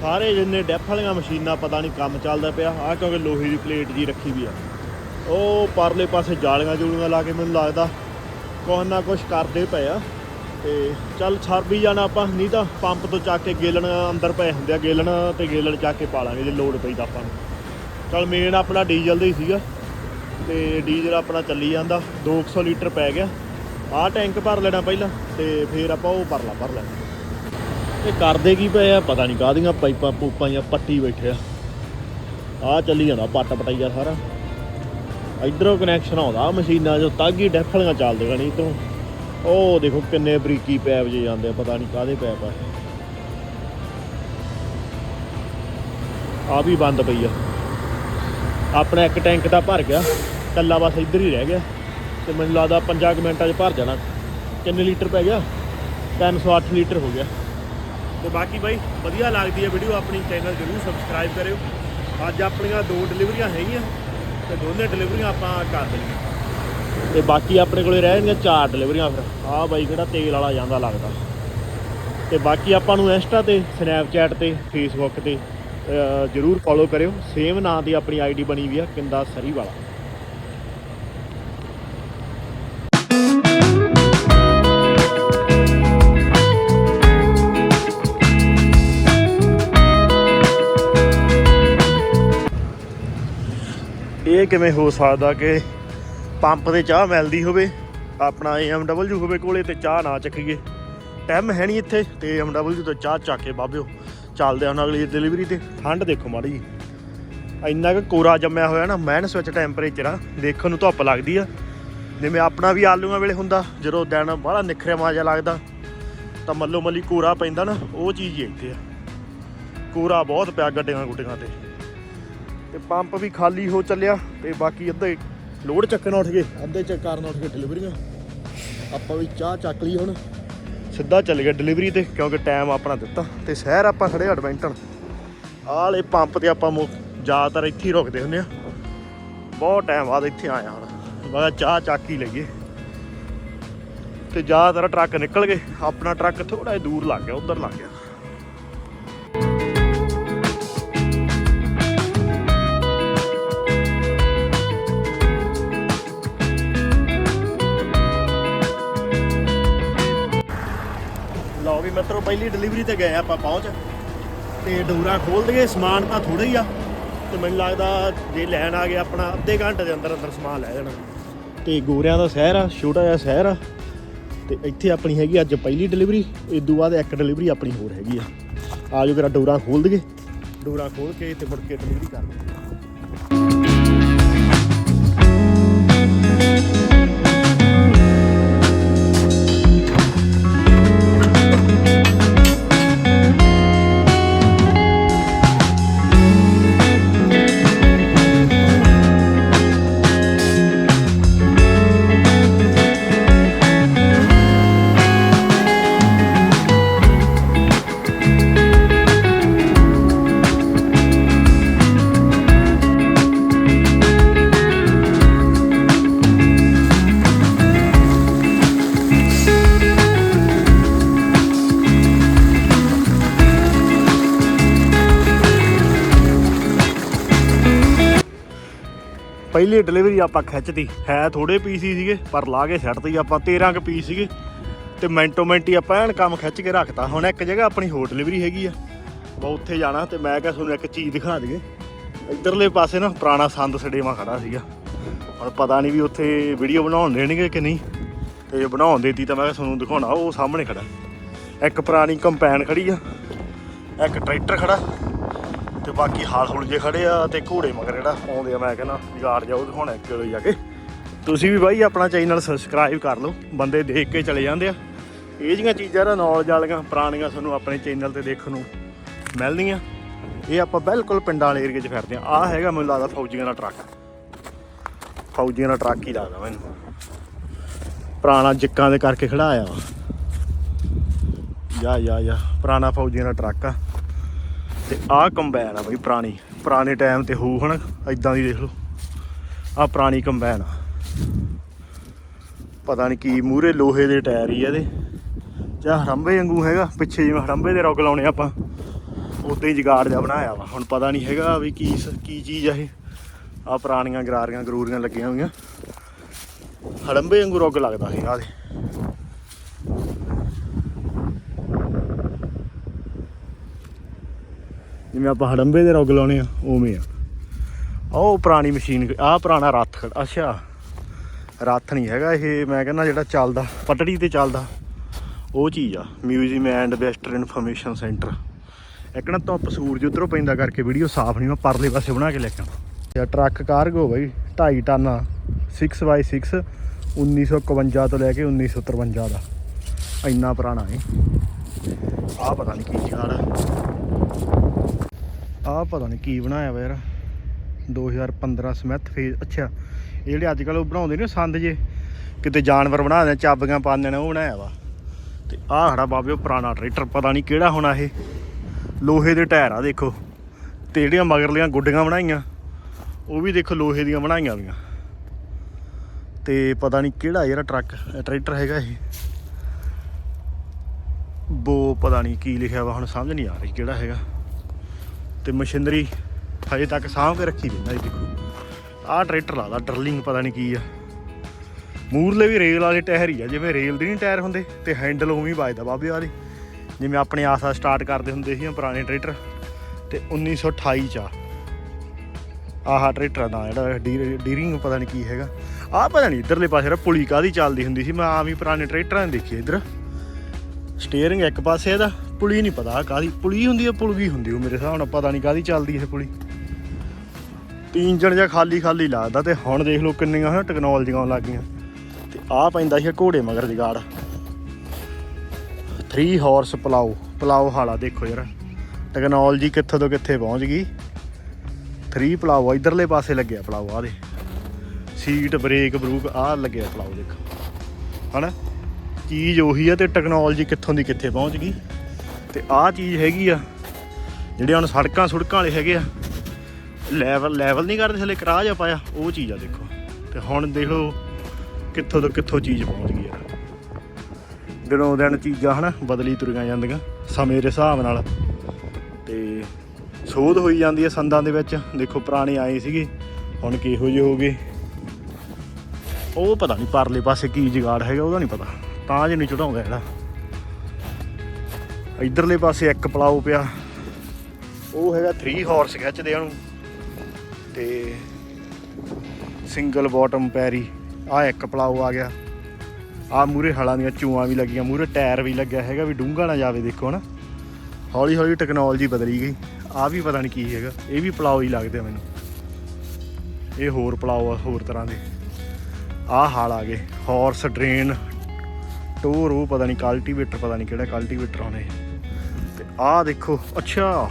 ਸਾਰੇ ਜਿੰਨੇ ਡੈਫ ਵਾਲੀਆਂ ਮਸ਼ੀਨਾਂ, ਪਤਾ ਨਹੀਂ ਕੰਮ ਚੱਲਦਾ ਪਿਆ। ਆ ਕਿਉਂਕਿ ਲੋਹੇ ਦੀ ਪਲੇਟ ਜੀ ਰੱਖੀ ਵੀ ਆ। ਉਹ ਪਰਲੇ ਪਾਸੇ ਜਾਲੀਆਂ ਜੂਲੀਆਂ ਲਾ ਕੇ ਮੈਨੂੰ ਲੱਗਦਾ ਕੁਛ ਨਾ ਕੁਛ ਕਰਦੇ ਪਏ ਆ। ਤੇ ਚੱਲ ਛਰ ਵੀ ਜਾਣਾ ਆਪਾਂ, ਨਹੀਂ ਤਾਂ ਪੰਪ ਤੋਂ ਚੱਕ ਕੇ ਗੇਲਣ ਅੰਦਰ ਪਏ ਹੁੰਦੇ ਆ। ਗੇਲਣ ਤੇ ਗੇਲਣ ਚੱਕ ਕੇ ਪਾ ਲਾਂਗੇ ਜੇ ਲੋਡ ਪਈ ਤਾਂ ਆਪਾਂ ਨੂੰ। ਚੱਲ ਮੇਨ ਆਪਣਾ ਡੀਜ਼ਲ ਦਾ ਹੀ ਸੀਗਾ। ਤੇ ਡੀਜ਼ਲ ਆਪਣਾ ਚੱਲੀ ਜਾਂਦਾ। 200 ਲੀਟਰ ਪੈ ਗਿਆ। ਆਹ ਟੈਂਕ ਭਰ ਲੈਣਾ ਪਹਿਲਾਂ ਤੇ ਫਿਰ ਆਪਾਂ ਉਹ ਭਰ ਲਾ ਭਰ ਲੈਣਾ। ਇਹ ਕਰਦੇ ਕੀ ਪਏ ਆ? ਪਤਾ ਨਹੀਂ ਕਾਹਦੀਆਂ ਪਾਈਪਾਂ ਪੂਪਾਂ ਜਾਂ ਪੱਟੀ ਬੈਠੇ ਆ। ਆਹ ਚੱਲੀ ਜਾਂਦਾ ਪੱਟ ਪਟਾਈਆ ਸਾਰਾ। ਇਧਰੋਂ ਕਨੈਕਸ਼ਨ ਆਉਂਦਾ ਮਸ਼ੀਨਾਂ ਜੋ ਤਾਗੀ ਡੈਫਲੀਆਂ ਚੱਲਦੇ ਨਹੀਂ ਤੋਂ ਉਹ ਦੇਖੋ ਕਿੰਨੇ ਬਰੀਕੀ ਪੈਪ ਜੇ ਜਾਂਦੇ ਆ, ਪਤਾ ਨਹੀਂ ਕਾਹਦੇ ਪੈਪ ਆ ਆ ਵੀ ਬੰਦ ਪਈ ਆ। ਆਪਣਾ ਇੱਕ ਟੈਂਕ ਦਾ ਭਰ ਗਿਆ ਕੱਲਾ ਬਸ ਇੱਧਰ ਹੀ ਰਹਿ ਗਿਆ। ਤੇ ਮੈਨੂੰ ਲੱਗਦਾ 5 ਮਿੰਟਾਂ 'ਚ ਭਰ ਜਾਣਾ। ਕਿੰਨੇ ਲੀਟਰ ਪੈ ਗਿਆ? 308 ਲੀਟਰ ਹੋ ਗਿਆ। ਤੇ ਬਾਕੀ ਬਾਈ, ਵਧੀਆ ਲੱਗਦੀ ਹੈ ਵੀਡੀਓ ਆਪਣੀ ਚੈਨਲ ਜਰੂਰ ਸਬਸਕ੍ਰਾਈਬ ਕਰਿਓ। ਅੱਜ ਆਪਣੀਆਂ ਦੋ ਡਿਲੀਵਰੀਆਂ ਹੈਗੀਆਂ, ਤੇ ਦੋਨੇ ਡਿਲੀਵਰੀਆਂ ਆਪਾਂ ਕਰ ਦੇਣੀਆਂ। ਤੇ ਬਾਕੀ ਆਪਣੇ ਕੋਲੇ ਰਹਿ ਜਾਣਗੀਆਂ ਚਾਰ ਡਿਲੀਵਰੀਆਂ ਫਿਰ। ਆਹ ਬਾਈ ਕਿਹੜਾ ਤੇਲ ਵਾਲਾ ਜਾਂਦਾ ਲੱਗਦਾ। ਤੇ ਬਾਕੀ ਆਪਾਂ ਨੂੰ ਇੰਸਟਾ ਤੇ ਸਨੈਪਚੈਟ ਤੇ ਫੇਸਬੁੱਕ ਤੇ ਜਰੂਰ ਫੋਲੋ ਕਰਿਓ। ਸੇਮ ਨਾਂ ਦੀ ਆਪਣੀ ਆਈਡੀ ਬਣੀ ਵੀ ਆ, ਕਿੰਦਾ ਸਰੀ ਵਾਲਾ ਇਹ ਕਿਵੇਂ ਹੋ ਸਕਦਾ ਕਿ ਪੰਪ ਤੇ ਚਾਹ ਮਿਲਦੀ ਹੋਵੇ? ਆਪਣਾ AMW ਹੋਵੇ ਕੋਲੇ ਤੇ ਚਾਹ ਨਾ ਚੱਕੀਏ। ਟਾਈਮ ਹੈ ਨਹੀਂ ਇੱਥੇ ਤੇ AMW ਤੋਂ ਚਾਹ ਚੱਕ ਕੇ ਬਾਬਿਓ। ਚੱਲਦੇ ਹਾਂ ਅਗਲੀ ਡਿਲੀਵਰੀ ਤੇ। ਠੰਡ ਦੇਖੋ ਮਾੜੀ ਜੀ। ਇੰਨਾ ਕੁ ਕੋਰਾ ਜੰਮਿਆ ਹੋਇਆ ਨਾ ਮਾਈਨਸ ਵਿੱਚ ਟੈਂਪਰੇਚਰ ਆ। ਦੇਖਣ ਨੂੰ ਧੁੱਪ ਲੱਗਦੀ ਆ। ਜਿਵੇਂ ਆਪਣਾ ਵੀ ਆਲੂਆਂ ਵੇਲੇ ਹੁੰਦਾ, ਜਦੋਂ ਦਿਨ ਬੜਾ ਨਿਖਰਿਆ ਮਾਜਾ ਲੱਗਦਾ, ਤਾਂ ਮੱਲੋ ਮੱਲੀ ਕੋਰਾ ਪੈਂਦਾ ਨਾ, ਉਹ ਚੀਜ਼ ਇੱਥੇ ਆ। ਕੋਰਾ ਬਹੁਤ ਪਿਆ ਗੱਡੀਆਂ ਗੁੱਡੀਆਂ ਤੇ। ਤੇ ਪੰਪ ਵੀ ਖਾਲੀ ਹੋ ਚੱਲਿਆ ਤੇ ਬਾਕੀ ਅੱਧੇ ਲੋਡ ਚੱਕਣ ਉੱਠ ਗਏ। ਅੱਧੇ ਚੱਕ ਕਰਨ ਉੱਠ ਗਏ ਡਿਲੀਵਰੀਆਂ। ਆਪਾਂ ਵੀ ਚਾਹ ਚੱਕ ਲਈ ਹੁਣ। ਸਿੱਧਾ ਚੱਲ ਗਿਆ ਡਿਲੀਵਰੀ ਤੇ, ਕਿਉਂਕਿ ਟਾਈਮ ਆਪਣਾ ਦਿੱਤਾ। ਤੇ ਸ਼ਹਿਰ ਆਪਾਂ ਖੜੇ ਐਡਵੈਂਟਨ ਆਹ ਵਾਲੇ ਪੰਪ ਤੇ ਆਪਾਂ ਮੁ- ਜ਼ਿਆਦਾਤਰ ਇੱਥੇ ਹੀ ਰੁਕਦੇ ਹੁੰਦੇ ਆ ਬਹੁਤ ਟਾਈਮ ਬਾਅਦ ਇੱਥੇ ਆਇਆ ਹੁਣ। ਮੈਂ ਚਾਹ ਚੱਕ ਹੀ ਲਈਏ। ਤੇ ਜ਼ਿਆਦਾਤਰ ਟਰੱਕ ਨਿਕਲ ਗਏ। ਆਪਣਾ ਟਰੱਕ ਥੋੜਾ ਜਿਹਾ ਦੂਰ ਲੱਗ ਗਿਆ, ਉਧਰ ਲੱਗ ਗਿਆ। ਪਹਿਲੀ ਡਿਲੀਵਰੀ ਤੇ ਗਏ ਆਪਾਂ ਪਹੁੰਚ ਤੇ ਡੋਰਾ ਖੋਲ ਦਈਏ, ਸਮਾਨ ਤਾਂ ਥੋੜਾ ਹੀ ਆ ਤੇ ਮੈਨੂੰ ਲੱਗਦਾ ਜੇ ਲੈਣ ਆ ਗਏ ਆਪਣਾ ਅੱਧੇ ਘੰਟੇ ਦੇ ਅੰਦਰ ਅੰਦਰ ਸਮਾਨ ਲੈ ਜਾਣਾ। ਤੇ ਗੋਰਿਆਂ ਦਾ ਸ਼ਹਿਰ ਆ, ਛੋਟਾ ਜਿਹਾ ਸ਼ਹਿਰ ਆ ਤੇ ਇੱਥੇ ਆਪਣੀ ਹੈਗੀ ਅੱਜ ਪਹਿਲੀ ਡਿਲੀਵਰੀ ਇਸ ਤੋਂ ਬਾਅਦ ਇੱਕ ਡਿਲੀਵਰੀ ਆਪਣੀ ਹੋਰ ਹੈਗੀ ਆ। ਆ ਜਾਓ ਜਰਾ ਡੋਰਾ ਖੋਲ ਦਈਏ। ਡੋਰਾ ਖੋਲ ਕੇ ਤੇ ਮੁੜ ਕੇ ਡਿਲੀਵਰੀ ਕਰ ਦਿੰਦੇ ਡਿਲੀਵਰੀ ਆਪਾਂ ਖਿੱਚਤੀ। ਹੈ ਥੋੜੇ ਪੀਸ ਹੀ ਸੀਗੇ, ਪਰ ਲਾ ਕੇ ਛੱਡਤੀ ਆਪਾਂ 13 ਕ ਪੀਸ ਸੀਗੇ। ਤੇ ਮਿੰਟੋ ਮਿੰਟ ਹੀ ਆਪਾਂ ਐਨ ਕੰਮ ਖਿੱਚ ਕੇ ਰੱਖਤਾ। ਹੁਣ ਇੱਕ ਜਗ੍ਹਾ ਆਪਣੀ ਹੋਰ ਡਿਲੀਵਰੀ ਹੈਗੀ ਆ। ਆਪਾਂ ਉੱਥੇ ਜਾਣਾ ਤੇ ਮੈਂ ਕਿਹਾ ਤੁਹਾਨੂੰ ਇੱਕ ਚੀਜ਼ ਦਿਖਾ ਦਈਏ। ਇੱਧਰਲੇ ਪਾਸੇ ਨਾ ਪੁਰਾਣਾ ਸੰਦ ਸੜੇਵਾ ਖੜਾ ਸੀਗਾ। ਹੁਣ ਪਤਾ ਨਹੀਂ ਵੀ ਉੱਥੇ ਵੀਡੀਓ ਬਣਾਉਣ ਦੇਣਗੇ ਕਿ ਨਹੀਂ। ਤੇ ਜੇ ਬਣਾਉਣ ਦੇਤੀ ਤਾਂ ਮੈਂ ਕਿਹਾ ਤੁਹਾਨੂੰ ਦਿਖਾਉਣਾ, ਉਹ ਸਾਹਮਣੇ ਖੜਾ। ਇੱਕ ਪੁਰਾਣੀ ਕੰਪੈਨ ਖੜੀ ਆ। ਇੱਕ ਟਰੈਕਟਰ ਖੜਾ। ਤੇ ਬਾਕੀ ਹਾਲ ਹੁਲ ਜੇ ਖੜੇ ਆ ਤੇ ਘੋੜੇ ਮਗਰ ਜਿਹੜਾ ਆਉਂਦੇ ਆ, ਮੈਂ ਕਹਿੰਦਾ ਯਾਰ ਜਾਓ ਹੁਣ ਇੱਕ ਕਿਲੋ ਜਾ ਕੇ। ਤੁਸੀਂ ਵੀ ਬਾਈ ਆਪਣਾ ਚੈਨਲ ਸਬਸਕ੍ਰਾਈਬ ਕਰ ਲਓ, ਬੰਦੇ ਦੇਖ ਕੇ ਚਲੇ ਜਾਂਦੇ ਆ। ਇਹ ਜੀਆਂ ਚੀਜ਼ਾਂ ਦਾ ਨੌਲੇਜ ਵਾਲੀਆਂ, ਪੁਰਾਣੀਆਂ ਤੁਹਾਨੂੰ ਆਪਣੇ ਚੈਨਲ ਤੇ ਦੇਖਣ ਨੂੰ ਮਿਲਦੀਆਂ ਇਹ ਆਪਾਂ ਬਿਲਕੁਲ ਪਿੰਡਾਂ ਵਾਲੇ ਏਰੀਏ 'ਚ ਫਿਰਦੇ ਆ। ਆ ਹੈਗਾ ਮੈਨੂੰ ਲੱਗਦਾ ਫੌਜੀਆਂ ਦਾ ਟਰੱਕ। ਫੌਜੀਆਂ ਦਾ ਟਰੱਕ ਹੀ ਲੱਗਦਾ ਮੈਨੂੰ। ਪੁਰਾਣਾ ਜਿੱਕਾਂ ਦੇ ਕਰਕੇ ਖੜਾਇਆ ਵਾ। ਯਾ ਯਾ ਯਾ, ਪੁਰਾਣਾ ਫੌਜੀਆਂ ਦਾ ਟਰੱਕ ਆ। ਤੇ ਆਹ ਕੰਬਾਈਨ ਆ ਬਈ ਪੁਰਾਣੀ। ਪੁਰਾਣੇ ਟਾਈਮ ਤੇ ਹੋਊ ਹਨਾ ਇਦਾਂ ਦੀ ਦੇਖ ਲਓ। ਆਹ ਪੁਰਾਣੀ ਕੰਬਾਈਨ ਆ। ਪਤਾ ਨਹੀਂ ਕੀ ਮੂਰੇ ਲੋਹੇ ਦੇ ਟਾਇਰ ਹੀ ਆ ਇਹਦੇ। ਜਾਂ ਹੜੰਬੇ ਵਾਂਗੂ ਹੈਗਾ, ਪਿੱਛੇ ਜਿਵੇਂ ਹੜੰਬੇ ਦੇ ਰੁੱਗ ਲਾਉਣੇ ਆਪਾਂ। ਉਦਾਂ ਹੀ ਜਗਾੜ ਜਿਹਾ ਬਣਾਇਆ ਵਾ। ਹੁਣ ਪਤਾ ਨਹੀਂ ਹੈਗਾ ਵੀ ਕੀ ਕੀ ਚੀਜ਼ ਆ ਇਹ। ਆ ਪੁਰਾਣੀਆਂ ਗਰਾਰੀਆਂ, ਗਰੂਰੀਆਂ ਲੱਗੀਆਂ ਹੋਈਆਂ। ਹੜੰਬੇ ਵਾਂਗੂ ਰੁੱਗ ਲੱਗਦਾ ਸੀ ਆਹ ਜਿਵੇਂ ਆਪਾਂ ਹੜੰਬੇ ਦੇ ਰੁੱਗ ਲਾਉਣੇ ਆ, ਉਵੇਂ ਆ। ਉਹ ਪੁਰਾਣੀ ਮਸ਼ੀਨ, ਆਹ ਪੁਰਾਣਾ ਰੱਥ ਅੱਛਾ। ਰੱਥ ਨਹੀਂ ਹੈਗਾ ਇਹ, ਮੈਂ ਕਹਿੰਦਾ ਜਿਹੜਾ ਚੱਲਦਾ, ਪਟੜੀ ਤੇ ਚੱਲਦਾ। ਉਹ ਚੀਜ਼ ਆ museum and western information centre ਇੱਕ ਨਾ ਧੁੱਪ ਸੂਰਜ ਉਧਰੋਂ ਪੈਂਦਾ ਕਰਕੇ ਵੀਡੀਓ ਸਾਫ਼ ਨਹੀਂ, ਮੈਂ ਪਰਲੇ ਪਾਸੇ ਬਣਾ ਕੇ ਲੈ ਕੇ ਆਵਾਂ। ਤੇ ਟਰੱਕ ਕਾਰਗੋ ਬਈ 2.5 ਟਨ 6x6 1951 ਤੋਂ ਲੈ ਕੇ 1953 ਦਾ। ਇੰਨਾ ਪੁਰਾਣਾ ਹੈ ਆਹ ਪਤਾ ਨਹੀਂ ਕੀ ਚੀਜ਼ ਆ। ਆਹ ਪਤਾ ਨਹੀਂ ਕੀ ਬਣਾਇਆ ਵਾ ਯਾਰ। 2015 ਸਮੈਥ ਫੇਜ਼ ਅੱਛਾ, ਇਹ ਜਿਹੜੇ ਅੱਜ ਕੱਲ ਉਹ ਬਣਾਉਂਦੇ ਨੇ ਸੰਦ ਜੇ, ਕਿਤੇ ਜਾਨਵਰ ਬਣਾ ਦਿੰਦੇ ਚਾਬੀਆਂ ਪਾਉਂਦੇ ਨੇ ਉਹ ਬਣਾਇਆ ਵਾ। ਤੇ ਆਹ ਖੜਾ ਬਾਬੇ, ਉਹ ਪੁਰਾਣਾ ਟਰੈਕਟਰ, ਪਤਾ ਨਹੀਂ ਕਿਹੜਾ ਹੋਣਾ ਇਹ। ਲੋਹੇ ਦੇ ਟਾਇਰ ਆ, ਦੇਖੋ। ਤੇ ਜਿਹੜੀਆਂ ਮਗਰਲੀਆਂ ਗੁੱਡੀਆਂ ਬਣਾਈਆਂ, ਉਹ ਵੀ ਦੇਖੋ ਲੋਹੇ ਦੀਆਂ ਬਣਾਈਆਂ ਵੀਆਂ ਤੇ ਪਤਾ ਨਹੀਂ ਕਿਹੜਾ ਯਾਰ ਟਰੱਕ, ਟਰੈਕਟਰ ਹੈਗਾ ਇਹ। ਬੋ, ਪਤਾ ਨਹੀਂ ਕੀ ਲਿਖਿਆ ਵਾ, ਹੁਣ ਸਮਝ ਨਹੀਂ ਆ ਰਹੀ ਕਿਹੜਾ ਹੈਗਾ। ਤੇ ਮਸ਼ੀਨਰੀ ਹਜੇ ਤੱਕ ਸਾਂਭ ਕੇ ਰੱਖੀ ਦਿੰਦਾ ਜੀ ਦੇਖੋ। ਆਹ ਟਰੈਕਟਰ ਲਾਦਾ ਡਰਲਿੰਗ ਪਤਾ ਨਹੀਂ ਕੀ ਆ। ਮੂਰਲੇ ਵੀ ਰੇਲ ਵਾਲੇ ਟਾਇਰ ਹੀ ਆ, ਜਿਵੇਂ ਰੇਲ ਦੇ ਨਹੀਂ ਟਾਇਰ ਹੁੰਦੇ ਤੇ ਹੈਂਡਲ ਉਵੇਂ ਹੀ ਵੱਜਦਾ ਬਾਬੇ ਵਾਲੇ। ਜਿਵੇਂ ਆਪਣੇ ਆਸਾ ਸਟਾਰਟ ਕਰਦੇ ਹੁੰਦੇ ਸੀ ਪੁਰਾਣੇ ਟਰੈਕਟਰ, ਤੇ 1928 ਚ ਆ। ਆਹ ਟਰੈਕਟਰ ਦਾ ਜਿਹੜਾ ਡੀ- ਡੀਰਿੰਗ ਪਤਾ ਨਹੀਂ ਕੀ ਹੈਗਾ। ਆਹ ਪਤਾ ਨਹੀਂ ਇਧਰਲੇ ਪਾਸੇ ਰ ਪੁਲੀ ਕਾਦੀ ਚੱਲਦੀ ਹੁੰਦੀ ਸੀ, ਮੈਂ ਆਮ ਹੀ ਪੁਰਾਣੇ ਟਰੈਕਟਰਾਂ ਦੇ ਦੇਖੇ ਇਧਰ। ਸਟੀਅਰਿੰਗ ਇੱਕ ਪਾਸੇ ਇਹਦਾ ਪੁਲੀ ਨਹੀਂ ਪਤਾ ਕਾਦੀ ਪੁਲੀ ਹੁੰਦੀ ਹੈ ਪੁਲਗੀ ਹੁੰਦੀ ਉਹ ਮੇਰੇ ਹਿਸਾਬ ਨਾਲ ਪਤਾ ਨਹੀਂ ਕਾਦੀ ਚੱਲਦੀ ਇਹ ਪੁਲੀ। ਤਿੰਨ ਜਣ ਜਾਂ ਖਾਲੀ ਖਾਲੀ ਲੱਗਦਾ ਤੇ ਹੁਣ ਦੇਖ ਲਓ ਕਿੰਨੀਆਂ ਹਨ ਟੈਕਨੋਲੋਜੀਆਂ ਆਉਣ ਲੱਗ ਤੇ ਆਹ ਪੈਂਦਾ ਸੀ ਘੋੜੇ ਮਗਰ ਜਗਾੜ। 3 ਹਾਰਸ ਪਲਾਓ ਪਲਾਓ ਹਾਲਾ ਦੇਖੋ ਯਾਰ। ਟੈਕਨੋਲੋਜੀ ਕਿੱਥੋਂ ਤੋਂ ਕਿੱਥੇ ਪਹੁੰਚ ਗਈ? 3 ਪਲਾਓ ਆ, ਇਧਰਲੇ ਪਾਸੇ ਲੱਗਿਆ ਪਲਾਓ ਆ ਦੇ। ਸੀਟ ਬ੍ਰੇਕ ਬਰੂਕ ਆਹ ਲੱਗਿਆ ਪਲਾਓ ਦੇਖੋ। ਹਨਾ? ਚੀਜ਼ ਉਹੀ ਆ ਤੇ ਟੈਕਨੋਲੋਜੀ ਕਿੱਥੋਂ ਦੀ ਕਿੱਥੇ ਪਹੁੰਚ ਗਈ? ਤੇ ਆਹ ਚੀਜ਼ ਹੈਗੀ ਆ, ਜਿਹੜੇ ਹੁਣ ਸੜਕਾਂ ਸੁੜਕਾਂ ਵਾਲੇ ਹੈਗੇ ਆ ਲੈਵਲ ਲੈਵਲ ਨਹੀਂ ਕਰਦੇ ਥੱਲੇ, ਕਰਾਹ ਜਾ ਪਾਇਆ, ਉਹ ਚੀਜ਼ ਆ ਦੇਖੋ। ਤੇ ਹੁਣ ਦੇਖ ਲਓ ਕਿੱਥੋਂ ਤੋਂ ਕਿੱਥੋਂ ਚੀਜ਼ ਪਹੁੰਚ ਗਈ ਆ। ਦਿਨੋਂ ਦਿਨ ਚੀਜ਼ਾਂ ਹਨਾ ਬਦਲੀ ਤੁਰੀਆਂ ਜਾਂਦੀਆਂ, ਸਮੇਂ ਦੇ ਹਿਸਾਬ ਨਾਲ। ਤੇ ਸੋਧ ਹੋਈ ਜਾਂਦੀ ਹੈ ਸੰਦਾਂ ਦੇ ਵਿੱਚ, ਦੇਖੋ ਪੁਰਾਣੇ ਆਏ ਸੀਗੇ, ਹੁਣ ਕਿਹੋ ਜਿਹੇ ਹੋ ਗਏ। ਉਹ ਪਤਾ ਨਹੀਂ ਪਰਲੇ ਪਾਸੇ ਕੀ ਜਗਾੜ ਹੈਗਾ, ਉਹਦਾ ਨਹੀਂ ਪਤਾ। ਤਾਂ ਜੇ ਨਹੀਂ ਚੜਾਉਂਦਾ ਜਿਹੜਾ। ਇਧਰਲੇ ਪਾਸੇ ਇੱਕ ਪਲਾਓ ਪਿਆ। ਉਹ ਹੈਗਾ 3 ਹਾਰਸ ਖਿੱਚਦੇ ਉਹਨੂੰ। ਤੇ ਸਿੰਗਲ ਬਾਟਮ ਪੈਰੀ ਆ ਇੱਕ ਪਲਾਓ ਆ ਗਿਆ। ਆ ਮੂਰੇ ਹਲਾਂ ਦੀਆਂ ਚੂਆਂ ਵੀ ਲੱਗੀਆਂ ਮੂਰੇ ਟਾਇਰ ਵੀ ਲੱਗਿਆ ਹੈਗਾ, ਵੀ ਡੂੰਘਾ ਨਾ ਜਾਵੇ ਦੇਖੋ ਨਾ ਹੌਲੀ ਹੌਲੀ ਟੈਕਨੋਲੋਜੀ ਬਦਲੀ ਗਈ। ਆ ਵੀ ਪਤਾ ਨਹੀਂ ਕੀ ਹੈਗਾ, ਇਹ ਵੀ ਪਲਾਓ ਹੀ ਲੱਗਦੇ ਆ ਮੈਨੂੰ। ਇਹ ਹੋਰ ਪਲਾਓ ਆ, ਹੋਰ ਤਰ੍ਹਾਂ ਦੇ। ਆਹ ਹਾਲ ਆ ਗਏ। ਹਾਰਸ ਡਰੇਨ ਟੋਰ ਉਹ ਪਤਾ ਨਹੀਂ ਕਲਟੀਵੇਟਰ ਪਤਾ ਨਹੀਂ ਕਿਹੜਾ ਕਲਟੀਵੇਟਰ ਆਉਣੇ ਆਹ ਦੇਖੋ, ਅੱਛਾ।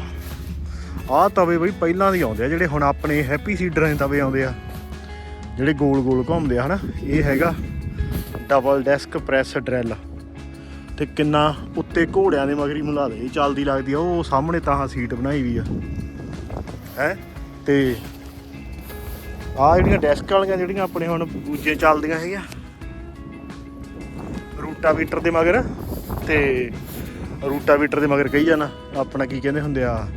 ਆਹ ਤਵੇ ਬਈ ਪਹਿਲਾਂ ਦੇ ਆਉਂਦੇ ਆ, ਜਿਹੜੇ ਹੁਣ ਆਪਣੇ ਹੈਪੀ ਸੀਡਰਾਂ ਦੇ ਤਵੇ ਆਉਂਦੇ ਆ, ਜਿਹੜੇ ਗੋਲ ਗੋਲ ਘੁੰਮਦੇ ਆ, ਹਨਾ? ਇਹ ਹੈਗਾ ਡਬਲ ਡੈਸਕ ਪ੍ਰੈਸ ਡਰੈਲ ਤੇ ਕਿੰਨਾ ਉੱਤੇ ਘੋੜਿਆਂ ਦੇ ਮਗਰੀ ਮੁਲਾ ਦੇ ਚੱਲਦੀ ਲੱਗਦੀ ਆ, ਉਹ ਸਾਹਮਣੇ ਤਾਂ ਸੀਟ ਬਣਾਈ ਵੀ ਆ। ਹੈ? ਤੇ ਆ ਜਿਹੜੀਆਂ ਡੈਸਕ ਵਾਲੀਆਂ, ਜਿਹੜੀਆਂ ਆਪਣੇ ਹੁਣ ਦੂਜੇ ਚੱਲਦੀਆਂ ਹੈਗੀਆਂ, ਰੂਟਾਵੀਟਰ ਦੇ ਮਗਰ, ਤੇ ਰੂਟਾਵੀਟਰ ਦੇ ਮਗਰ ਕਹੀ ਜਾਣਾ, ਆਪਣਾ ਕੀ ਕਹਿੰਦੇ ਹੁੰਦੇ ਆ,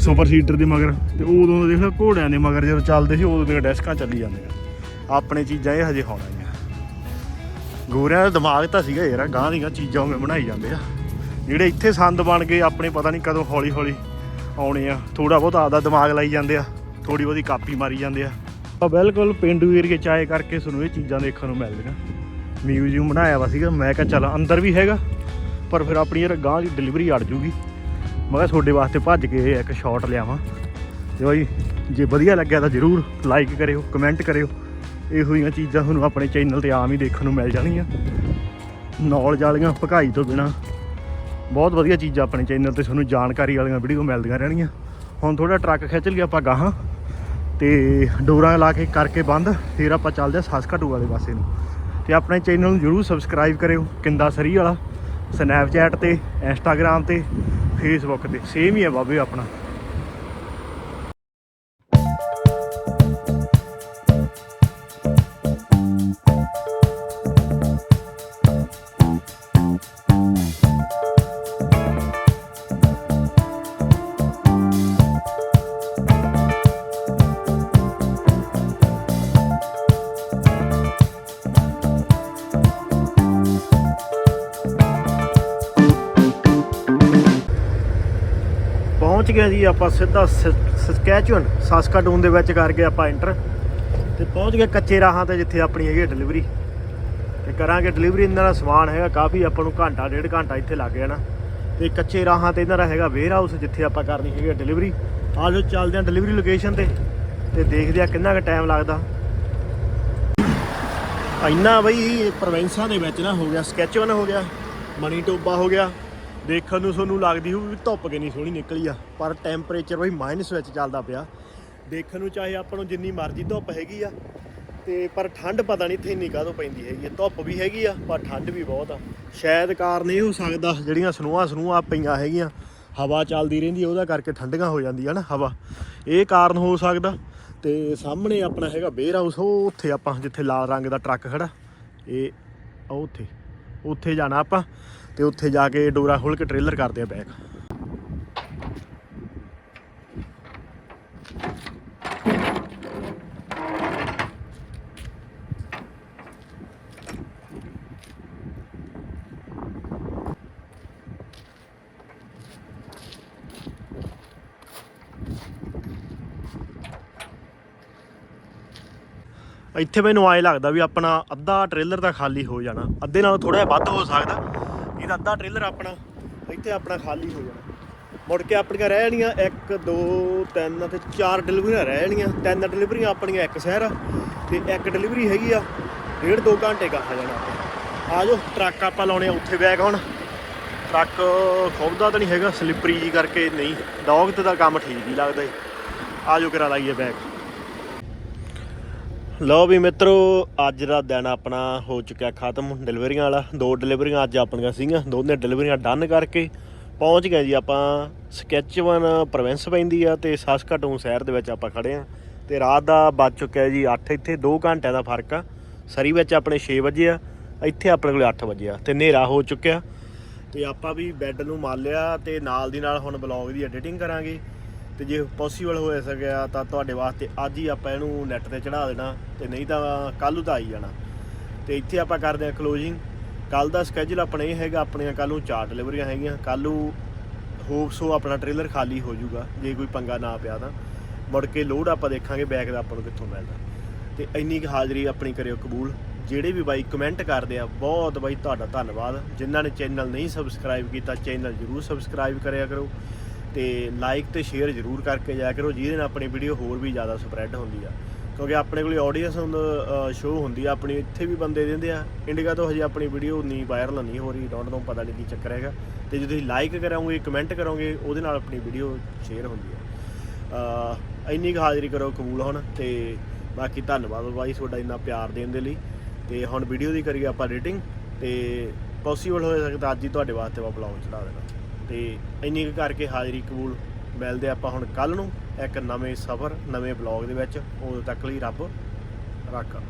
ਸੁਪਰ ਸੀਡਰ ਦੇ ਮਗਰ, ਤੇ ਉਦੋਂ ਦੇਖ ਲਓ ਘੋੜਿਆਂ ਦੇ ਮਗਰ ਜਦੋਂ ਚੱਲਦੇ ਸੀ, ਉਦੋਂ ਦੀਆਂ ਡੈਸਕਾਂ ਚੱਲੀ ਜਾਂਦੀਆਂ। ਆਪਣੇ ਚੀਜ਼ਾਂ ਇਹ ਹਜੇ ਹੋਣਾ ਹੀ ਗੋਰਿਆਂ ਦਾ ਦਿਮਾਗ ਤਾਂ ਸੀਗਾ ਯਾਰ ਗਾਂ ਦੀਆਂ ਚੀਜ਼ਾਂ ਉਵੇਂ ਬਣਾਈ ਜਾਂਦੇ ਆ। ਜਿਹੜੇ ਇੱਥੇ ਸੰਦ ਬਣ ਗਏ ਆਪਣੇ ਪਤਾ ਨਹੀਂ ਕਦੋਂ ਹੌਲੀ ਹੌਲੀ ਆਉਣੇ ਆ ਥੋੜਾ ਬਹੁਤ ਆਦਾ ਦਿਮਾਗ ਲਾਈ ਜਾਂਦੇ ਆ ਥੋੜੀ ਬਹੁਤੀ ਕਾਪੀ ਮਾਰੀ ਜਾਂਦੇ ਆ। ਆ ਬਿਲਕੁਲ ਪਿੰਡੂ ਏਰੀਏ ਚ ਆਏ ਕਰਕੇ ਤੁਹਾਨੂੰ ਇਹ ਚੀਜ਼ਾਂ ਦੇਖਣ ਨੂੰ ਮਿਲਦੀਆਂ। ਮਿਊਜ਼ੀਅਮ ਬਣਾਇਆ ਵਾ ਸੀਗਾ, ਮੈਂ ਕਿਹਾ ਚੱਲ ਅੰਦਰ ਵੀ ਹੈਗਾ ਪਰ ਫਿਰ ਆਪਣੀ ਯਾਰ ਗਾਂ ਦੀ ਡਿਲੀਵਰੀ ਅੜ ਜੂਗੀ। ਮੈਂ ਕਿਹਾ ਤੁਹਾਡੇ ਵਾਸਤੇ ਭੱਜ ਕੇ ਇੱਕ ਸ਼ਾਟ ਲਿਆਵਾਂ। ਤੇ ਬਾਈ, ਜੇ ਵਧੀਆ ਲੱਗਿਆ ਤਾਂ ਜਰੂਰ ਲਾਈਕ ਕਰਿਓ ਕਮੈਂਟ ਕਰਿਓ। ਇਹੋ ਜਿਹੀਆਂ ਚੀਜ਼ਾਂ ਤੁਹਾਨੂੰ ਆਪਣੇ ਚੈਨਲ ਤੇ ਆਮ ਹੀ ਦੇਖਣ ਨੂੰ ਮਿਲ ਜਾਣਗੀਆਂ। ਨੌਲੇਜ ਵਾਲੀਆਂ ਭਕਾਈ ਤੋਂ ਬਿਨਾ। ਬਹੁਤ ਵਧੀਆ ਚੀਜ਼ਾਂ ਆਪਣੇ ਚੈਨਲ ਤੇ ਤੁਹਾਨੂੰ ਜਾਣਕਾਰੀ ਵਾਲੀਆਂ ਵੀਡੀਓ ਮਿਲਦੀਆਂ ਰਹਿਣਗੀਆਂ। ਹੁਣ ਥੋੜਾ ਟਰੱਕ ਖਿੱਚ ਲਿਆ ਆਪਾਂ ਗਾਹਾਂ। ਤੇ ਡੋਰਾਂ ਲਾ ਕੇ ਕਰਕੇ ਬੰਦ, ਫਿਰ ਆਪਾਂ ਚੱਲਦੇ ਆ ਸਾਸਕਾਟੂ ਵਾਲੇ ਪਾਸੇ ਨੂੰ। ਤੇ ਆਪਣੇ ਚੈਨਲ ਨੂੰ ਜਰੂਰ ਸਬਸਕ੍ਰਾਈਬ ਕਰਿਓ, ਕਿੰਦਾ ਸਰੀ ਵਾਲਾ। ਸਨੈਪਚੈਟ ਤੇ ਇੰਸਟਾਗ੍ਰam ਤੇ ਫੇਸਬੁੱਕ ਤੇ ਸੇਮ ਹੀ ਹੈ ਬਾਬੇ ਆਪਣਾ। ਗਏ ਜੀ, ਆਪਾਂ ਸਿੱਧਾ ਸਸਕੈਚੂਨ ਸਾਸਕਾਟੂਨ ਦੇ ਵਿੱਚ ਕਰਕੇ ਆਪਾਂ ਐਂਟਰ ਤੇ ਪਹੁੰਚ ਗਏ ਕੱਚੇ ਰਾਹਾਂ ਤੇ, ਜਿੱਥੇ ਆਪਣੀ ਹੈਗੀ ਡਿਲੀਵਰੀ ਤੇ ਕਰਾਂਗੇ ਡਿਲੀਵਰੀ ਇਹਨਾਂ ਦਾ ਸਮਾਨ ਹੈਗਾ ਕਾਫੀ, ਆਪਾਂ ਨੂੰ ਘੰਟਾ, ਡੇਢ ਘੰਟਾ ਇੱਥੇ ਲੱਗ ਜਾਣਾ। ਤੇ ਕੱਚੇ ਰਾਹਾਂ ਤੇ ਇਹਨਾਂ ਦਾ ਹੈਗਾ ਵੇਅਰ ਹਾਊਸ ਜਿੱਥੇ ਆਪਾਂ ਕਰਨੀ ਹੈਗੀ ਡਿਲੀਵਰੀ ਆ ਜਾਓ, ਚੱਲਦੇ ਆ ਡਿਲੀਵਰੀ ਲੋਕੇਸ਼ਨ ਤੇ ਤੇ ਦੇਖਦੇ ਆ ਕਿੰਨਾ ਕੁ ਟਾਈਮ ਲੱਗਦਾ। ਇੰਨਾ ਬਈ, ਪ੍ਰੋਵਿੰਸਾਂ ਦੇ ਵਿੱਚ ਨਾ ਹੋ ਗਿਆ ਸਕੈਚਵਨ ਹੋ ਗਿਆ ਮਨੀਟੋਬਾ ਹੋ ਗਿਆ। ਦੇਖਣ ਨੂੰ ਤੁਹਾਨੂੰ ਲੱਗਦੀ ਹੋਊ ਵੀ ਧੁੱਪ ਕਿੰਨੀ ਸੋਹਣੀ ਨਿਕਲੀ ਆ, ਪਰ ਟੈਂਪਰੇਚਰ ਬਈ ਮਾਈਨਸ ਵਿੱਚ ਚੱਲਦਾ ਪਿਆ। ਦੇਖਣ ਨੂੰ ਚਾਹੇ ਆਪਾਂ ਨੂੰ ਜਿੰਨੀ ਮਰਜ਼ੀ ਧੁੱਪ ਹੈਗੀ ਆ, ਤੇ ਪਰ ਠੰਡ ਪਤਾ ਨਹੀਂ ਇੱਥੇ ਇੰਨੀ ਕਾਹਦੋਂ ਪੈਂਦੀ ਹੈਗੀ ਆ। ਧੁੱਪ ਵੀ ਹੈਗੀ ਆ, ਪਰ ਠੰਡ ਵੀ ਬਹੁਤ ਆ। ਸ਼ਾਇਦ ਕਾਰਨ ਇਹ ਹੋ ਸਕਦਾ, ਜਿਹੜੀਆਂ ਸਨੂਆਂ ਸਨੂਆਂ ਪਈਆਂ ਹੈਗੀਆਂ, ਹਵਾ ਚੱਲਦੀ ਰਹਿੰਦੀ ਉਹਦਾ ਕਰਕੇ ਠੰਡੀਆਂ ਹੋ ਜਾਂਦੀ ਜਾਂਦੀਆਂ ਨਾ ਹਵਾ। ਇਹ ਕਾਰਨ ਹੋ ਸਕਦਾ, ਤੇ ਸਾਹਮਣੇ ਆਪਣਾ ਹੈਗਾ ਬੇਅਰ ਹਾਊਸ ਉਹ ਉੱਥੇ ਆਪਾਂ, ਜਿੱਥੇ ਲਾਲ ਰੰਗ ਦਾ ਟਰੱਕ ਖੜਾ, ਇਹ ਉਹ ਉੱਥੇ ਉੱਥੇ ਜਾਣਾ ਆਪਾਂ। ਤੇ ਉੱਥੇ ਜਾ ਕੇ ਡੋਰਾ ਖੋਲ ਕੇ ਟ੍ਰੇਲਰ ਕਰਦੇ ਆ ਬੈਕ ਇੱਥੇ ਮੈਨੂੰ ਆਏ ਲੱਗਦਾ ਵੀ ਆਪਣਾ ਅੱਧਾ ਟ੍ਰੇਲਰ ਤਾਂ ਖਾਲੀ ਹੋ ਜਾਣਾ। ਅੱਧੇ ਨਾਲੋਂ ਥੋੜਾ ਜਿਹਾ ਵੱਧ ਹੋ ਸਕਦਾ। ਇਹਦਾ ਅੱਧਾ ਟ੍ਰੇਲਰ ਆਪਣਾ, ਇੱਥੇ ਆਪਣਾ ਖਾਲੀ ਹੋ ਜਾਣਾ। ਮੁੜ ਕੇ ਆਪਣੀਆਂ ਰਹਿ ਜਾਣੀਆਂ 1 2 3 ਤੇ 4 ਡਿਲੀਵਰੀਆਂ ਰਹਿ ਜਾਣੀਆਂ। ਤਿੰਨ ਡਿਲੀਵਰੀਆਂ ਆਪਣੀਆਂ, ਇੱਕ ਸ਼ਹਿਰ ਆ, ਤੇ ਇੱਕ ਡਿਲੀਵਰੀ ਹੈਗੀ ਆ, ਡੇਢ ਦੋ ਘੰਟੇ ਕਹਾ ਜਾਣਾ ਆ ਜਾਓ, ਟਰੱਕ ਆਪਾਂ ਲਾਉਣੇ ਆ, ਉੱਥੇ ਬੈਗ ਹੁਣ। ਟਰੱਕ ਖੁੱਬਦਾ ਤਾਂ ਨਹੀਂ ਹੈਗਾ ਸਲਿੱਪਰੀ ਜੀ ਕਰਕੇ ਨਹੀਂ। ਡੌਗ ਤੇ ਦਾ ਕੰਮ ਠੀਕ ਨਹੀਂ ਲੱਗਦਾ ਆ ਜਾਓ, ਕਿਰਾ ਲਾਈਏ ਬੈਗ। ਲਓ ਵੀ ਮਿੱਤਰੋ, ਅੱਜ ਦਾ ਦਿਨ ਆਪਣਾ ਹੋ ਚੁੱਕਿਆ ਖਤਮ ਡਿਲੀਵਰੀਆਂ ਵਾਲਾ। ਦੋ ਡਿਲੀਵਰੀਆਂ ਅੱਜ ਆਪਣੀਆਂ ਸੀਗੀਆਂ, ਦੋਨੇ ਡਿਲੀਵਰੀਆਂ ਡਨ ਕਰਕੇ ਪਹੁੰਚ ਗਏ ਜੀ ਆਪਾਂ। ਸਕੈਚਵਨ ਪ੍ਰੋਵਿੰਸ ਪੈਂਦੀ ਆ ਤੇ ਸਾਸਕਾਟੂਨ ਸ਼ਹਿਰ ਦੇ ਵਿੱਚ ਆਪਾਂ ਖੜੇ ਆ। ਤੇ ਰਾਤ ਦਾ ਵੱਜ ਚੁੱਕਿਆ ਜੀ 8 ਇੱਥੇ 2 ਘੰਟਿਆਂ ਦਾ ਫ਼ਰਕ ਆ। ਸਰੀ ਵਿੱਚ ਆਪਣੇ 6 ਵਜੇ ਆ, ਇੱਥੇ ਆਪਣੇ ਕੋਲ 8 ਵਜੇ ਆ ਤੇ ਹਨੇਰਾ ਹੋ ਚੁੱਕਿਆ। ਤੇ ਆਪਾਂ ਵੀ ਬੈੱਡ ਨੂੰ ਮਾਲ ਲਿਆ ਤੇ ਨਾਲ ਦੀ ਨਾਲ ਹੁਣ ਬਲੌਗ ਦੀ ਐਡੀਟਿੰਗ ਕਰਾਂਗੇ। ਤੇ ਜੇ ਪੋਸੀਬਲ ਹੋਇਆ ਸਕਿਆ ਤਾਂ ਤੁਹਾਡੇ ਵਾਸਤੇ ਅੱਜ ਹੀ ਆਪਾਂ ਇਹਨੂੰ ਨੈਟ ਤੇ ਚੜਾ ਦੇਣਾ ਤੇ ਨਹੀਂ ਤਾਂ ਕੱਲ੍ਹ ਨੂੰ ਤਾਂ ਆਈ ਜਾਣਾ। ਤੇ ਇੱਥੇ ਆਪਾਂ ਕਰਦੇ ਹਾਂ ਕਲੋਜ਼ਿੰਗ ਕੱਲ ਦਾ ਸਕੇਜੂਲ ਆਪਣਾ ਇਹ ਹੈਗਾ, ਆਪਣੀਆਂ ਕੱਲ ਨੂੰ ਚਾਰ ਡਿਲੀਵਰੀਆਂ ਹੈਗੀਆਂ। ਕੱਲ ਨੂੰ ਹੋਪ ਸੋ ਆਪਣਾ ਟ੍ਰੇਲਰ ਖਾਲੀ ਹੋ ਜਾਊਗਾ, ਜੇ ਕੋਈ ਪੰਗਾ ਨਾ ਪਿਆ ਤਾਂ। ਮੁੜ ਕੇ ਲੋਡ ਆਪਾਂ ਦੇਖਾਂਗੇ ਬੈਕ ਦਾ ਆਪਾਂ ਨੂੰ ਕਿੱਥੋਂ ਮਿਲਦਾ। ਤੇ ਇੰਨੀ ਕੁ ਹਾਜ਼ਰੀ ਆਪਣੀ ਕਰਿਓ ਕਬੂਲ। ਜਿਹੜੇ ਵੀ ਬਾਈ ਕਮੈਂਟ ਕਰਦੇ ਆ, ਬਹੁਤ ਬਾਈ ਤੁਹਾਡਾ ਧੰਨਵਾਦ। ਜਿਨ੍ਹਾਂ ਨੇ ਚੈਨਲ ਨਹੀਂ ਸਬਸਕ੍ਰਾਈਬ ਕੀਤਾ ਚੈਨਲ ਜਰੂਰ ਸਬਸਕ੍ਰਾਈਬ ਕਰਿਆ ਕਰੋ। ਤੇ ਲਾਈਕ ਤੇ ਸ਼ੇਅਰ ਜਰੂਰ ਕਰਕੇ ਜਾਇਆ ਕਰੋ, ਜਿਹਦੇ ਨਾਲ ਆਪਣੀ ਵੀਡੀਓ ਹੋਰ ਵੀ ਜ਼ਿਆਦਾ ਸਪਰੈਡ ਹੁੰਦੀ ਆ। ਕਿਉਂਕਿ ਆਪਣੇ ਕੋਲੇ ਆਡੀਅנס ਹੁੰਦਾ ਸ਼ੋ ਹੁੰਦੀ ਆ, ਆਪਣੀ ਇੱਥੇ ਵੀ ਬੰਦੇ ਦਿੰਦੇ ਆ। ਇੰਡੀਆ ਤੋਂ ਹਜੇ ਆਪਣੀ ਵੀਡੀਓ ਨਹੀਂ ਵਾਇਰਲ ਨਹੀਂ ਹੋ ਰਹੀ ਡੋਂਟ ਨੋ ਪਤਾ ਨਹੀਂ ਕੀ ਚੱਕਰ ਹੈਗਾ। ਤੇ ਜੇ ਤੁਸੀਂ ਲਾਈਕ ਕਰਾਂਗੇ ਕਮੈਂਟ ਕਰੋਗੇ ਉਹਦੇ ਨਾਲ ਆਪਣੀ ਵੀਡੀਓ ਸ਼ੇਅਰ ਹੁੰਦੀ ਆ। ਇੰਨੀ ਕੁ ਹਾਜ਼ਰੀ ਕਰੋ ਕਬੂਲ ਹੁਣ ਤੇ ਬਾਕੀ ਧੰਨਵਾਦ ਬਾਈ ਤੁਹਾਡਾ ਇੰਨਾ ਪਿਆਰ ਦੇਣ ਦੇ ਲਈ। ਤੇ ਹੁਣ ਵੀਡੀਓ ਦੀ ਕਰੀਏ ਆਪਾਂ ਐਡੀਟਿੰਗ ਤੇ ਪੋਸੀਬਲ ਹੋ ਸਕਦਾ ਅੱਜ ਹੀ ਤੁਹਾਡੇ ਵਾਸਤੇ ਆਪਾਂ ਬਲੌਗ ਚੜਾ ਦੇਣਾ। ਤੇ ਇੰਨੀ ਕੁ ਕਰਕੇ ਹਾਜ਼ਰੀ ਕਬੂਲ ਮਿਲਦੇ ਆਪਾਂ ਹੁਣ ਕੱਲ ਨੂੰ ਇੱਕ ਨਵੇਂ ਸਫ਼ਰ, ਨਵੇਂ ਬਲੌਗ ਦੇ ਵਿੱਚ। ਉਦੋਂ ਤੱਕ ਲਈ ਰੱਬ ਰੱਖਾ।